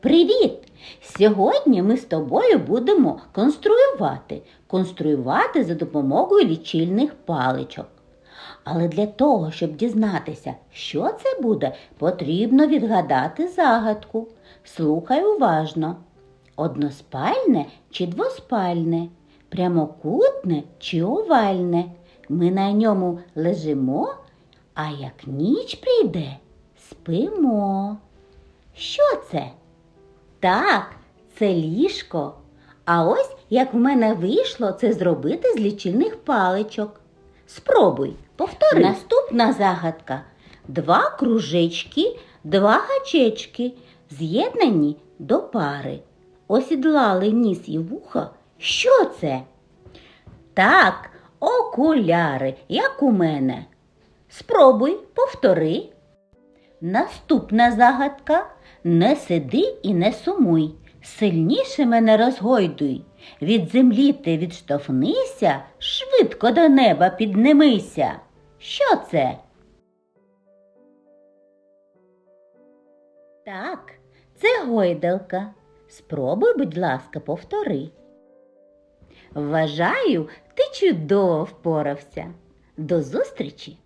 Привіт! Сьогодні ми з тобою будемо конструювати. Конструювати за допомогою лічильних паличок. Але для того, щоб дізнатися, що це буде, потрібно відгадати загадку. Слухай уважно. Односпальне чи двоспальне, прямокутне чи овальне. Ми на ньому лежимо, а як ніч прийде, спимо. Що це? Так, це ліжко. А ось як в мене вийшло це зробити з лічильних паличок. Спробуй, повтори. Наступна загадка. Два кружечки, два гачечки, з'єднані до пари. Осідлали ніс і вуха. Що це? Так, окуляри, як у мене. Спробуй, повтори. Наступна загадка не сиди і не сумуй, сильніше мене розгойдуй. Від землі ти відштовхнися, швидко до неба піднимися. Що це? Так, це гойдалка. Спробуй, будь ласка, повтори. Вважаю, ти чудово впорався. До зустрічі!